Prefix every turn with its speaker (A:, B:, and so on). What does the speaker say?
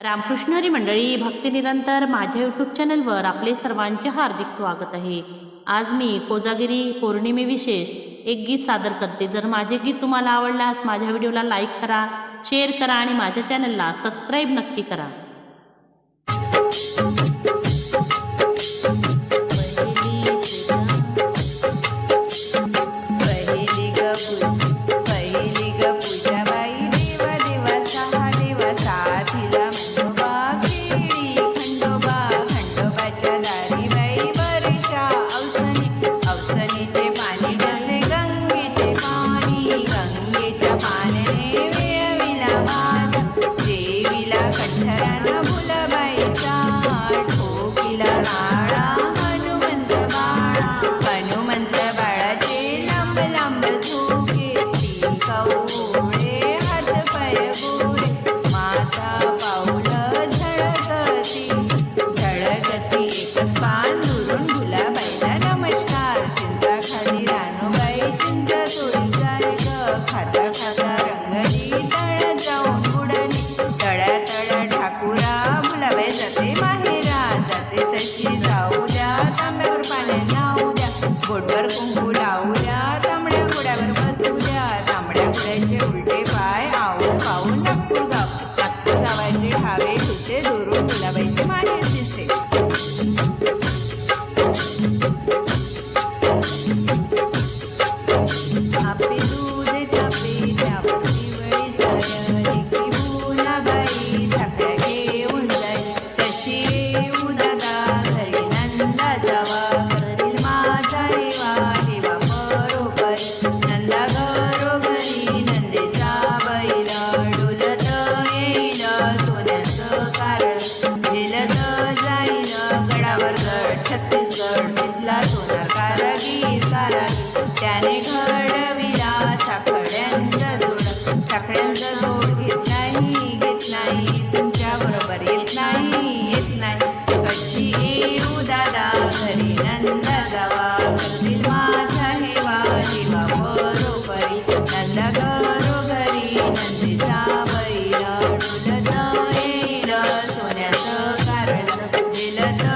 A: रामकृष्ण हरी मंडळी भक्ती निरंतर माझ्या यूट्यूब चॅनलवर आपले सर्वांचे हार्दिक स्वागत आहे. आज मी कोजागिरी पौर्णिमे विशेष एक गीत सादर करते. जर माझे गीत तुम्हाला आवडल्यास माझ्या व्हिडिओला लाईक करा शेअर करा आणि माझ्या चॅनलला सबस्क्राईब नक्की करा.
B: Là ta! मुलाबाई जाते माहेरा जाते तशी जाऊ द्या तांब्यावर पाण्यात लावू द्या. बोटवर कुंकू लावू द्या तांबड्या घोड्यावर बसू द्या. तांबड्या घोड्याचे उलटे पाय आऊ पाहून नागपूर गाव. नागपूर गावाचे ठावे ठुसे दुरून गुलाबाईचे माहेर दिसे. नंदा घरोघरी नंदेचा बैल डुलत येईल सोन्याचं कारण. झेलत जाईल गडावर गड छत्तीसगड तिथला सोनार कारागीर कारागीर त्याने घडविला साखळ्यांचा जोड साखळ्यांचा जोड कारण